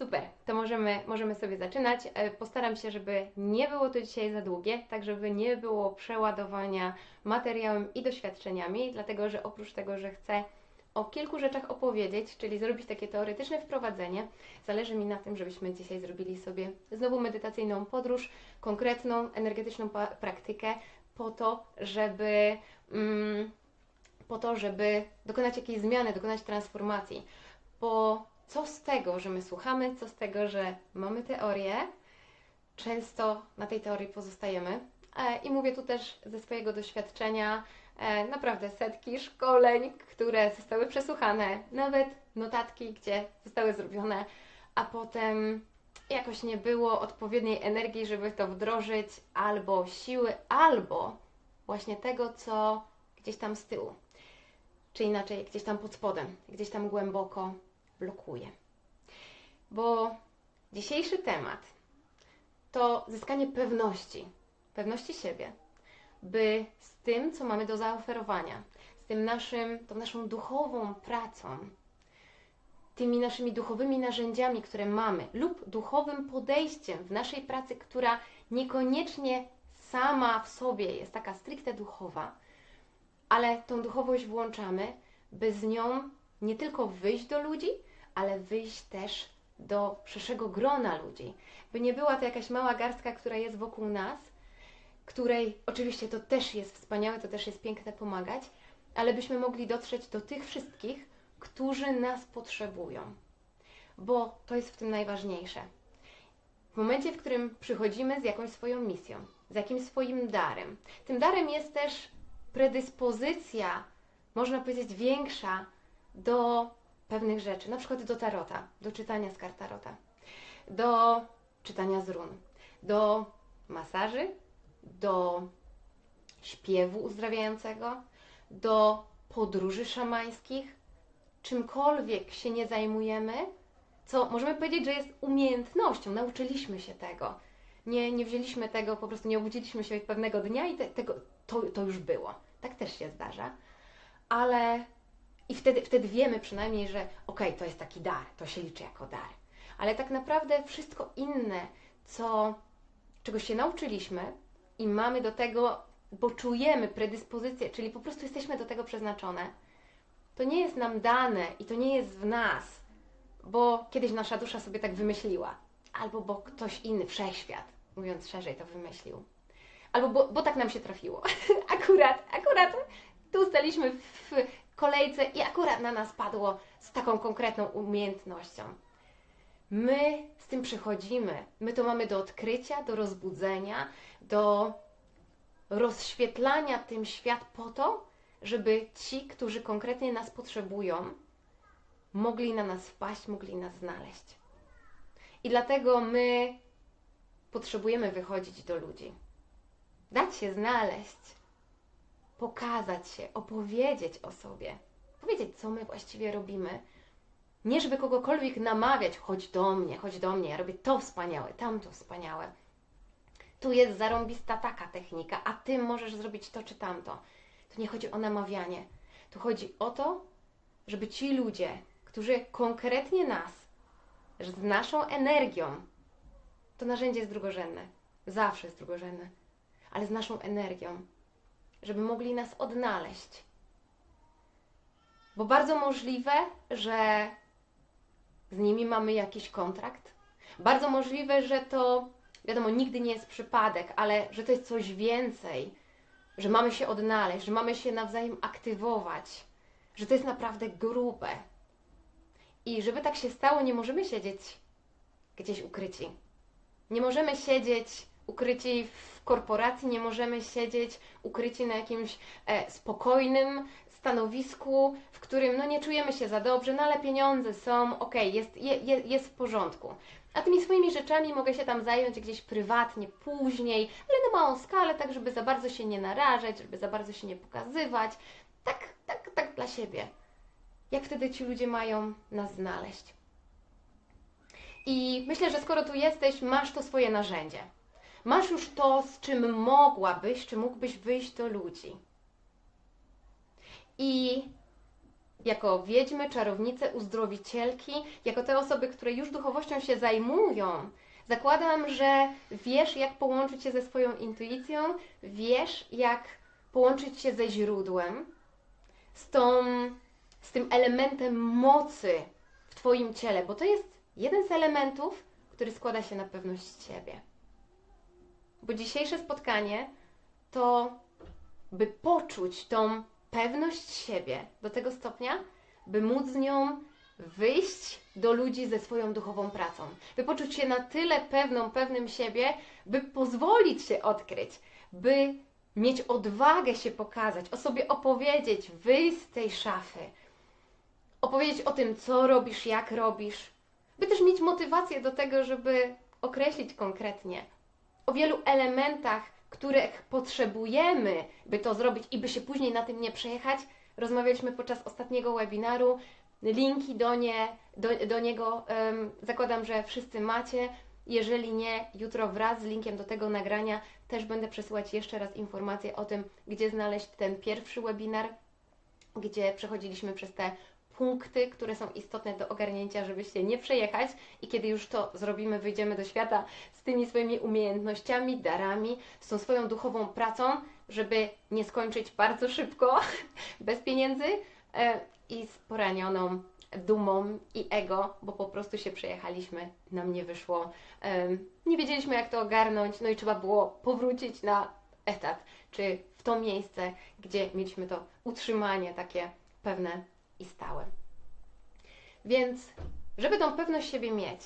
Super, to możemy, możemy sobie zaczynać. E, Postaram się, żeby nie było to dzisiaj za długie, tak żeby nie było przeładowania materiałem i doświadczeniami, dlatego że oprócz tego, że chcę o kilku rzeczach opowiedzieć, czyli zrobić takie teoretyczne wprowadzenie, zależy mi na tym, żebyśmy dzisiaj zrobili sobie znowu medytacyjną podróż, konkretną energetyczną praktykę po to, żeby mm, po to, żeby dokonać jakiejś zmiany, dokonać transformacji. Bo co z tego, że my słuchamy, co z tego, że mamy teorię, często na tej teorii pozostajemy. E, I mówię tu też ze swojego doświadczenia, e, naprawdę setki szkoleń, które zostały przesłuchane, nawet notatki, gdzie zostały zrobione, a potem jakoś nie było odpowiedniej energii, żeby to wdrożyć, albo siły, albo właśnie tego, co gdzieś tam z tyłu, czy inaczej gdzieś tam pod spodem, gdzieś tam głęboko blokuje. Bo dzisiejszy temat to zyskanie pewności, pewności siebie, by z tym, co mamy do zaoferowania, z tym naszym, tą naszą duchową pracą, tymi naszymi duchowymi narzędziami, które mamy, lub duchowym podejściem w naszej pracy, która niekoniecznie sama w sobie jest taka stricte duchowa, ale tą duchowość włączamy, by z nią nie tylko wyjść do ludzi, ale wyjść też do szerszego grona ludzi. By nie była to jakaś mała garstka, która jest wokół nas, której oczywiście to też jest wspaniałe, to też jest piękne pomagać, ale byśmy mogli dotrzeć do tych wszystkich, którzy nas potrzebują. Bo to jest w tym najważniejsze. W momencie, w którym przychodzimy z jakąś swoją misją, z jakimś swoim darem, tym darem jest też predyspozycja, można powiedzieć, większa do pewnych rzeczy, na przykład do tarota, do czytania z kart tarota, do czytania z run, do masaży, do śpiewu uzdrawiającego, do podróży szamańskich, czymkolwiek się nie zajmujemy, co możemy powiedzieć, że jest umiejętnością, nauczyliśmy się tego. Nie, nie wzięliśmy tego, po prostu nie obudziliśmy się pewnego dnia i te, tego, to, to już było. Tak też się zdarza. Ale i wtedy, wtedy wiemy przynajmniej, że okej, to jest taki dar, to się liczy jako dar. Ale tak naprawdę wszystko inne, co, czego się nauczyliśmy i mamy do tego, bo czujemy predyspozycję, czyli po prostu jesteśmy do tego przeznaczone, to nie jest nam dane i to nie jest w nas, bo kiedyś nasza dusza sobie tak wymyśliła, albo bo ktoś inny, wszechświat, mówiąc szerzej, to wymyślił. Albo bo, bo tak nam się trafiło. akurat, akurat tu staliśmy w kolejce i akurat na nas padło z taką konkretną umiejętnością. My z tym przychodzimy. My to mamy do odkrycia, do rozbudzenia, do rozświetlania tym świat po to, żeby ci, którzy konkretnie nas potrzebują, mogli na nas wpaść, mogli nas znaleźć. I dlatego my potrzebujemy wychodzić do ludzi, dać się znaleźć, pokazać się, opowiedzieć o sobie, powiedzieć, co my właściwie robimy. Nie, żeby kogokolwiek namawiać, chodź do mnie, chodź do mnie, ja robię to wspaniałe, tamto wspaniałe. Tu jest zarąbista taka technika, a ty możesz zrobić to czy tamto. Tu nie chodzi o namawianie. Tu chodzi o to, żeby ci ludzie, którzy konkretnie nas, z naszą energią, to narzędzie jest drugorzędne, zawsze jest drugorzędne, ale z naszą energią, żeby mogli nas odnaleźć. Bo bardzo możliwe, że z nimi mamy jakiś kontrakt. Bardzo możliwe, że to, wiadomo, nigdy nie jest przypadek, ale że to jest coś więcej, że mamy się odnaleźć, że mamy się nawzajem aktywować, że to jest naprawdę grube. I żeby tak się stało, nie możemy siedzieć gdzieś ukryci. Nie możemy siedzieć ukryci w korporacji, nie możemy siedzieć ukryci na jakimś e, spokojnym stanowisku, w którym no nie czujemy się za dobrze, no ale pieniądze są, okej, jest, je, je, jest w porządku. A tymi swoimi rzeczami mogę się tam zająć gdzieś prywatnie, później, ale na małą skalę, tak żeby za bardzo się nie narażać, żeby za bardzo się nie pokazywać. Tak, tak, tak dla siebie. Jak wtedy ci ludzie mają nas znaleźć? I myślę, że skoro tu jesteś, masz to swoje narzędzie. Masz już to, z czym mogłabyś, czy mógłbyś wyjść do ludzi. I jako wiedźmy, czarownice, uzdrowicielki, jako te osoby, które już duchowością się zajmują, zakładam, że wiesz, jak połączyć się ze swoją intuicją, wiesz, jak połączyć się ze źródłem, z, tą, z tym elementem mocy w Twoim ciele, bo to jest jeden z elementów, który składa się na pewność siebie. Bo dzisiejsze spotkanie to, by poczuć tą pewność siebie do tego stopnia, by móc z nią wyjść do ludzi ze swoją duchową pracą. By poczuć się na tyle pewną, pewnym siebie, by pozwolić się odkryć, by mieć odwagę się pokazać, o sobie opowiedzieć, wyjść z tej szafy, opowiedzieć o tym, co robisz, jak robisz, by też mieć motywację do tego, żeby określić konkretnie o wielu elementach, których potrzebujemy, by to zrobić i by się później na tym nie przejechać. Rozmawialiśmy podczas ostatniego webinaru. Linki do, nie, do, do niego em, zakładam, że wszyscy macie. Jeżeli nie, jutro wraz z linkiem do tego nagrania też będę przesyłać jeszcze raz informacje o tym, gdzie znaleźć ten pierwszy webinar, gdzie przechodziliśmy przez te punkty, które są istotne do ogarnięcia, żeby się nie przejechać. I kiedy już to zrobimy, wyjdziemy do świata z tymi swoimi umiejętnościami, darami, z tą swoją duchową pracą, żeby nie skończyć bardzo szybko, bez pieniędzy e, i z poranioną dumą i ego, bo po prostu się przejechaliśmy, nam nie wyszło, em, nie wiedzieliśmy jak to ogarnąć, no i trzeba było powrócić na etat, czy w to miejsce, gdzie mieliśmy to utrzymanie takie pewne i stałe. Więc, żeby tą pewność siebie mieć,